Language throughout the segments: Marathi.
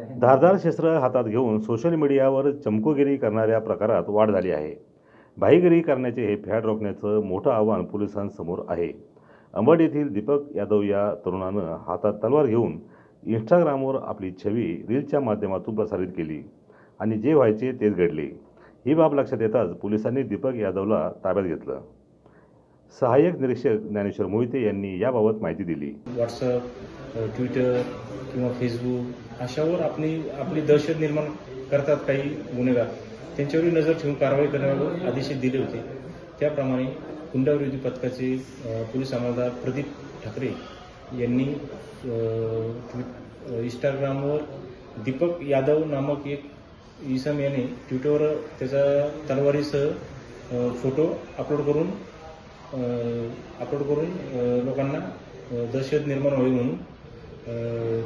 धारदार शस्त्र हातात घेऊन सोशल मीडियावर चमकोगिरी करणाऱ्या प्रकारात वाढ झाली आहे. भाईगिरी करण्याचे हे फॅड रोखण्याचं मोठं आव्हान पोलिसांसमोर आहे. अंबड येथील दीपक यादव या तरुणानं हातात तलवार घेऊन इंस्टाग्रामवर आपली छवी रीलच्या माध्यमातून प्रसारित केली आणि जे व्हायचे तेच घडले. ही बाब लक्षात येताच पोलिसांनी दीपक यादवला ताब्यात घेतलं. सहाय्यक निरीक्षक ज्ञानेश्वर मोहिते यांनी याबाबत माहिती दिली. व्हॉट्सअप ट्विटर किंवा फेसबुक अशावर आपली आपली दहशत निर्माण करतात काही गुन्हेगार. त्यांच्यावरही नजर ठेवून कारवाई करण्याबाबत आदेश दिले होते. त्याप्रमाणे गुंडाविरोधी पथकाचे पोलीस अंमलदार प्रदीप ठाकरे यांनी इंस्टाग्रामवर दीपक यादव नामक एक इसम याने ट्विटरवर त्याचा तलवारीसह फोटो अपलोड करून अपलोड करून लोकांना दहशत निर्माण व्हावी म्हणून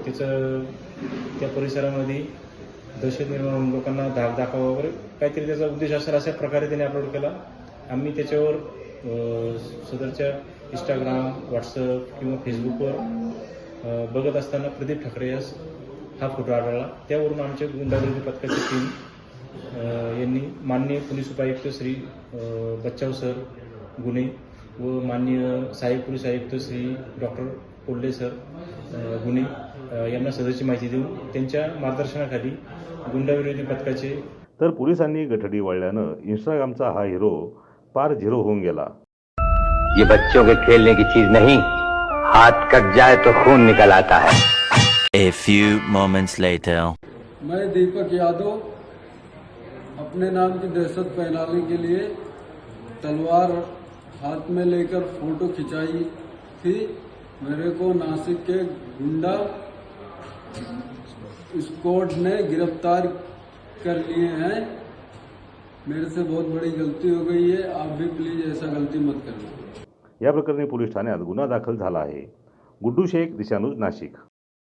तिचं त्याचं त्या परिसरामध्ये दहशत निर्माण होऊन लोकांना धाक दाखवा वगैरे काहीतरी त्याचा उद्देश असेल अशा प्रकारे त्याने अपलोड केला. आम्ही त्याच्यावर सदरच्या इंस्टाग्राम व्हॉट्सअप किंवा फेसबुकवर बघत असताना प्रदीप ठाकरे यास हा फोटो आढळला. त्यावरून आमच्या गुंडागर्दी पथकाची टीम यांनी माननीय पोलीस उपायुक्त श्री बच्चाव सर गुन्हे व माननीय सहाय्यक पोलीस आयुक्त श्री डॉक्टर कोल्हे सर गुन्हे यांना सदरची माहिती देऊन त्यांच्या मार्गदर्शनाखाली गुंडाविरोधी पथकाचे तर पोलिसांनी गठडी वळल्यानं इंस्टाग्रामचा हा हिरो पार झिरो होऊन गेला ये बच्चों के खेलने की चीज नहीं हाथ कट जाए तो खून निकल आता है A few moments later. मैं दीपक यादव अपने नाम की दहशत फैलाने के लिए तलवार हाथ में लेकर फ़ोटो खिंचाई थी। मेरे को नासिक के गुंडा स्क्वाड ने गिरफ़्तार कर लिए हैं। मेरे से बहुत बड़ी गलती हो गई है। आप भी प्लीज़ ऐसा गलती मत करना या प्रकरणी पोलीस ठाण्यात गुन्हा दाखल गुड्डू शेख, दिशानूज नाशिक।